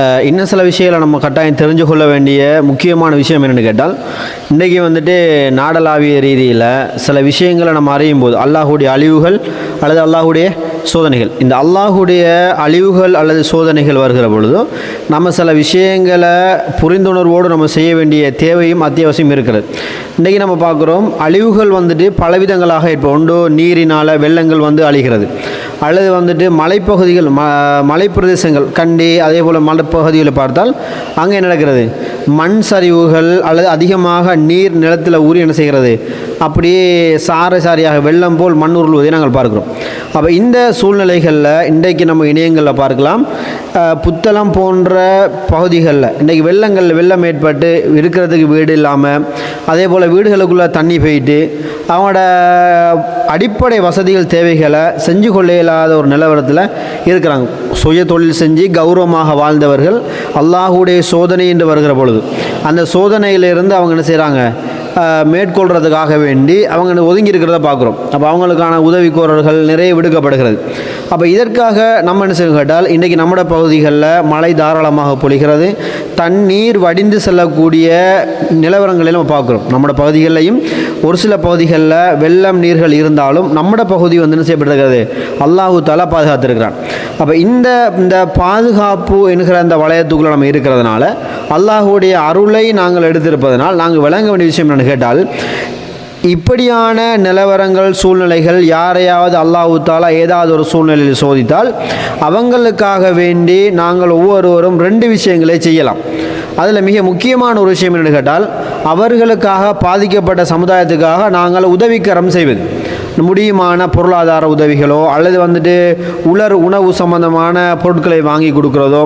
இன்னும் சில விஷயங்களை நம்ம கட்டாயம் தெரிஞ்சு கொள்ள வேண்டிய முக்கியமான விஷயம் என்னென்னு கேட்டால் இன்றைக்கி வந்துட்டு நாடளாவிய ரீதியில் சில விஷயங்களை நம்ம அறியும் போது அல்லாஹுடைய அழிவுகள் அல்லது அல்லாஹுடைய சோதனைகள். இந்த அல்லாஹுடைய அழிவுகள் அல்லது சோதனைகள் வருகிற பொழுது நம்ம சில விஷயங்களை புரிந்துணர்வோடு நம்ம செய்ய வேண்டிய தேவையும் அத்தியாவசியம் இருக்கிறது. இன்றைக்கி நம்ம பார்க்குறோம் அழிவுகள் வந்துட்டு பலவிதங்களாக இப்போ உண்டு. நீரினால் வெள்ளங்கள் வந்து அழிகிறது. அல்லது வந்துட்டு மலைப்பகுதிகள் ம மலைப்பிரதேசங்கள் கண்டி அதே போல் மலைப்பகுதிகளை பார்த்தால் அங்கே நடக்கிறது. மண் சரிவுகள் அல்லது அதிகமாக நீர் நிலத்தில் ஊறி என்ன செய்கிறது? அப்படியே சாரை சாரியாக வெள்ளம் போல் மண் உருள்வதை நாங்கள் பார்க்கிறோம். அப்போ இந்த சூழ்நிலைகளில் இன்றைக்கு நம்ம இணையங்களில் பார்க்கலாம். புத்தளம் போன்ற பகுதிகளில் இன்றைக்கி வெள்ளங்களில் வெள்ளம் ஏற்பட்டு இருக்கிறதுக்கு வீடு இல்லாமல் அதே போல் வீடுகளுக்குள்ளே தண்ணி போயிட்டு அவங்களோட அடிப்படை வசதிகள் தேவைகளை செஞ்சு கொள்ள இல்லாத ஒரு நிலவரத்தில் இருக்கிறாங்க. சுய தொழில் செஞ்சு கௌரவமாக வாழ்ந்தவர்கள் அல்லாஹுடைய சோதனை என்று வருகிற பொழுது. அந்த சோதனையிலிருந்து அவங்க என்ன செய்கிறாங்க மேற்கொள்கிறதுக்காக வேண்டி அவங்க ஒதுங்கி இருக்கிறத பார்க்குறோம். அப்போ அவங்களுக்கான உதவிக்கோரர்கள் நிறைய விடுக்கப்படுகிறது. அப்போ இதற்காக நம்ம என்ன செய்யணும் கேட்டால் இன்றைக்கி நம்மட பகுதிகளில் மழை தாராளமாக பொழிகிறது. தண்ணீர் வடிந்து செல்லக்கூடிய நிலவரங்களை நம்ம பார்க்குறோம். நம்மட பகுதிகளிலையும் ஒரு சில பகுதிகளில் வெள்ளம் நீர்கள் இருந்தாலும் நம்மட பகுதி வந்து என்ன செய்யப்பட்டிருக்கிறது? அல்லாஹு தாலா பாதுகாத்திருக்கிறான். அப்போ இந்த இந்த பாதுகாப்பு என்கிற அந்த வளையத்துக்குள்ளே நம்ம இருக்கிறதுனால அல்லாஹுடைய அருளை நாங்கள் எடுத்திருப்பதனால் நாங்கள் விளங்க வேண்டிய விஷயம் என்ன கேட்டால் இப்படியான நிலவரங்கள் சூழ்நிலைகள் யாரையாவது அல்லாஹு தாலா ஏதாவது ஒரு சூழ்நிலையில் சோதித்தால் அவங்களுக்காக வேண்டி நாங்கள் ஒவ்வொருவரும் ரெண்டு விஷயங்களை செய்யலாம். அதில் மிக முக்கியமான ஒரு விஷயம் என்னென்னு கேட்டால் அவர்களுக்காக பாதிக்கப்பட்ட சமுதாயத்துக்காக நாங்கள் உதவிக்கரம் செய்வது. முடியுமான பொருளாதார உதவிகளோ அல்லது வந்துட்டு உலர் உணவு சம்பந்தமான பொருட்களை வாங்கி கொடுக்கிறதோ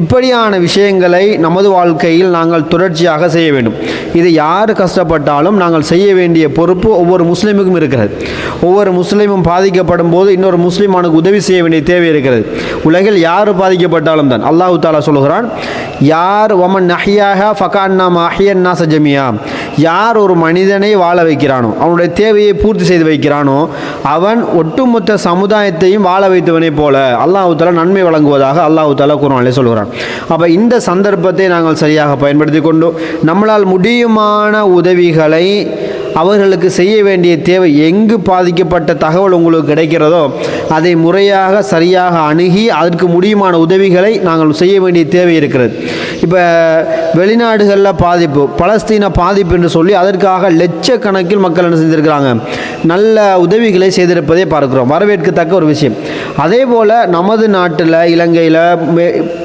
இப்படியான விஷயங்களை நமது வாழ்க்கையில் நாங்கள் தொடர்ச்சியாக செய்ய வேண்டும். இது யார் கஷ்டப்பட்டாலும் நாங்கள் செய்ய வேண்டிய பொறுப்பு ஒவ்வொரு முஸ்லீமுக்கும் இருக்கிறது. ஒவ்வொரு முஸ்லீமும் பாதிக்கப்படும் போது இன்னொரு முஸ்லீமானுக்கு உதவி செய்ய வேண்டிய தேவை இருக்கிறது. உலகில் யார் பாதிக்கப்பட்டாலும் தான்? அல்லாஹு தாலா சொல்கிறான் யார் ஒமன் நஹியாக ஃபகான்னா மஹியன்னா சஜமியா யார் ஒரு மனிதனை வாழ வைக்கிறானோ அவனுடைய தேவையை பூர்த்தி செய்து வைக்கிறானோ அவன் ஒட்டுமொத்த சமுதாயத்தையும் வாழ வைத்தவனை போல அல்லாஹு தாலா நன்மை வழங்குவதாக அல்லாஹு தாலா குரானிலே சொல்கிறான். அப்போ இந்த சந்தர்ப்பத்தை நாங்கள் சரியாக பயன்படுத்தி கொண்டு நம்மளால் முடியுமான உதவிகளை அவர்களுக்கு செய்ய வேண்டிய தேவை எங்கு பாதிக்கப்பட்ட தகவல் உங்களுக்கு கிடைக்கிறதோ அதை முறையாக சரியாக அணுகி அதற்கு முடியுமான உதவிகளை நாங்கள் செய்ய வேண்டிய தேவை இருக்கிறது. இப்போ வெளிநாடுகளில் பாதிப்பு பலஸ்தீன பாதிப்பு என்று சொல்லி அதற்காக லட்சக்கணக்கில் மக்கள் என்ன செஞ்சிருக்கிறாங்க நல்ல உதவிகளை செய்திருப்பதை பார்க்கிறோம். வரவேற்கத்தக்க ஒரு விஷயம். அதே போல் நமது நாட்டில் இலங்கையில்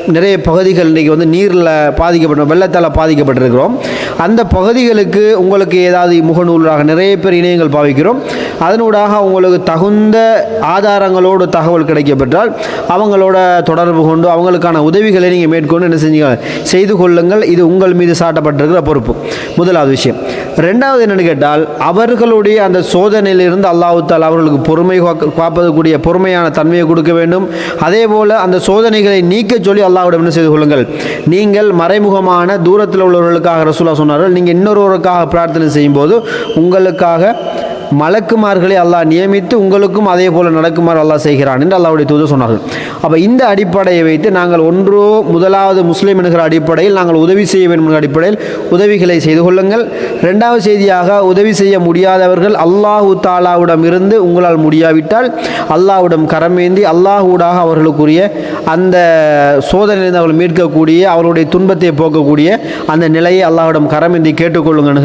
நிறைய பகுதிகள் இன்றைக்கி வந்து நீரில் பாதிக்கப்பட்ட வெள்ளத்தால் பாதிக்கப்பட்டிருக்கிறோம். அந்த பகுதிகளுக்கு உங்களுக்கு ஏதாவது முகநூலாக நிறைய பேர் இணையங்கள் பாவிக்கிறோம். அதனூடாக அவங்களுக்கு தகுந்த ஆதாரங்களோடு தகவல் கிடைக்கப்பெற்றால் அவங்களோட தொடர்பு கொண்டு அவங்களுக்கான உதவிகளை நீங்கள் மேற்கொண்டு என்ன செஞ்சீங்க? செய்து கொள்ளுங்கள். இது உங்கள் மீது சாட்டப்பட்டிருக்கிற பொறுப்பு. முதலாவது விஷயம். ரெண்டாவது என்னென்னு கேட்டால் அவர்களுடைய அந்த சோதனையிலிருந்து அல்லாஹுத்தால் அவர்களுக்கு பொறுமை காக்க- காப்பதற்குரிய பொறுமையான தன்மையை கொடுக்க வேண்டும். அதே போல் அந்த சோதனைகளை நீக்க சொல்லி அல்லாஹ்விடம் என்ன செய்து கொள்ளுங்கள்? நீங்கள் மறைமுகமான தூரத்தில் உள்ளவர்களுக்காக ரசூலா சொன்னார்கள். நீங்கள் இன்னொருவருக்காக பிரார்த்தனை செய்யும்போது உங்களுக்காக மலக்குமார்களை அல்லாஹ் நியமித்து உங்களுக்கும் அதே போல் நடக்குமாறு அல்லாஹ் செய்கிறான் என்று அல்லாவுடைய தூதர் சொன்னார்கள். அப்போ இந்த அடிப்படையை வைத்து நாங்கள் ஒன்றோ முதலாவது முஸ்லீம் என்கிற அடிப்படையில் நாங்கள் உதவி செய்ய வேண்டும் என்கிற அடிப்படையில் உதவிகளை செய்து கொள்ளுங்கள். ரெண்டாவது செய்தியாக உதவி செய்ய முடியாதவர்கள் அல்லாஹு தாலாவிடம் இருந்து உங்களால் முடியாவிட்டால் அல்லாஹ்விடம் கரமேந்தி அல்லாஹூடாக அவர்களுக்குரிய அந்த சோதனையிலிருந்து அவர்கள் மீட்கக்கூடிய அவர்களுடைய துன்பத்தை போக்கக்கூடிய அந்த நிலையை அல்லாஹ்விடம் கரமேந்தி கேட்டுக்கொள்ளுங்கள்.